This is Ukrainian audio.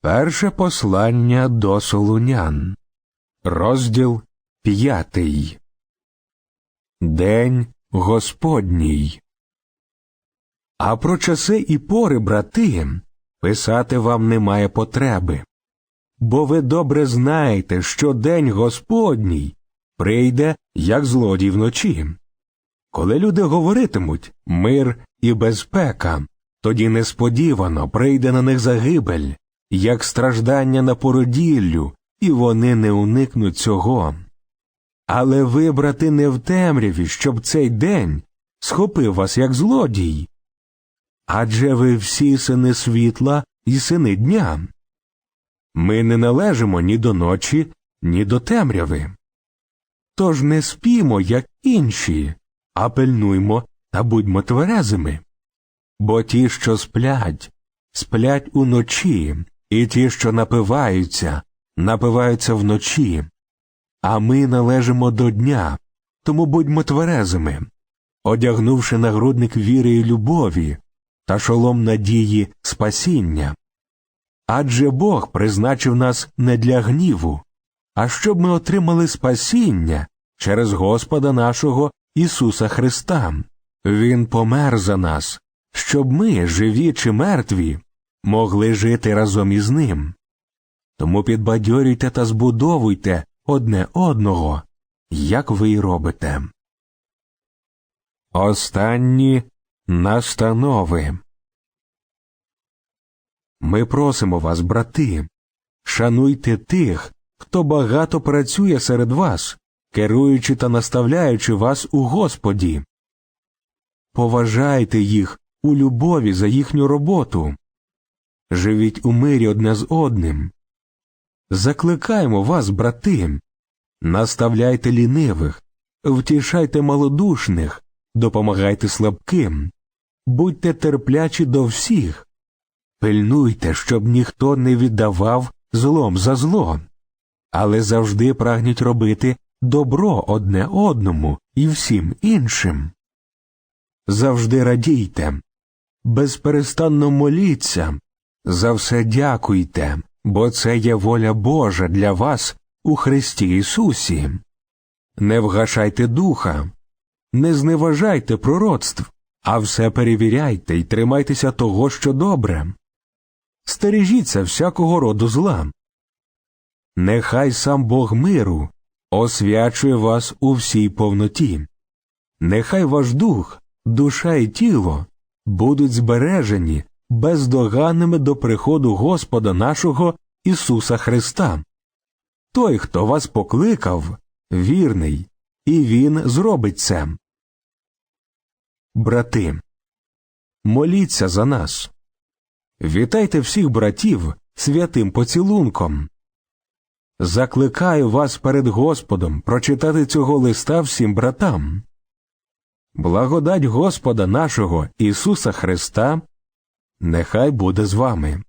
Перше послання до Солунян, розділ п'ятий. День Господній. А про часи і пори, брати, писати вам немає потреби. Бо ви добре знаєте, що день Господній прийде, як злодій вночі. Коли люди говоритимуть мир і безпека, тоді несподівано прийде на них загибель, як страждання на породіллю, і вони не уникнуть цього. Але ви, брати, не в темряві, щоб цей день схопив вас як злодій. Адже ви всі сини світла і сини дня. Ми не належимо ні до ночі, ні до темряви. Тож не спімо, як інші, а пильнуймо та будьмо тверезими. Бо ті, що сплять, сплять уночі, і ті, що напиваються, напиваються вночі. А ми належимо до дня, тому будьмо тверезими, одягнувши нагрудник віри і любові та шолом надії спасіння. Адже Бог призначив нас не для гніву, а щоб ми отримали спасіння через Господа нашого Ісуса Христа. Він помер за нас, щоб ми, живі чи мертві, могли жити разом із ним. Тому підбадьорюйте та збудовуйте одне одного, як ви й робите. Останні настанови. Ми просимо вас, брати, шануйте тих, хто багато працює серед вас, керуючи та наставляючи вас у Господі. Поважайте їх у любові за їхню роботу. Живіть у мирі одне з одним. Закликаємо вас, брати, наставляйте лінивих, втішайте малодушних, допомагайте слабким, будьте терплячі до всіх, пильнуйте, щоб ніхто не віддавав злом за зло, але завжди прагніть робити добро одне одному і всім іншим. Завжди радійте, безперестанно моліться, за все дякуйте, бо це є воля Божа для вас у Христі Ісусі. Не вгашайте духа, не зневажайте пророцтв, а все перевіряйте і тримайтеся того, що добре. Стережіться всякого роду зла. Нехай сам Бог миру освячує вас у всій повноті. Нехай ваш дух, душа і тіло будуть збережені бездоганними до приходу Господа нашого Ісуса Христа. Той, хто вас покликав, вірний, і Він зробить це. Брати, моліться за нас. Вітайте всіх братів святим поцілунком. Закликаю вас перед Господом прочитати цього листа всім братам. Благодать Господа нашого Ісуса Христа нехай буде з вами.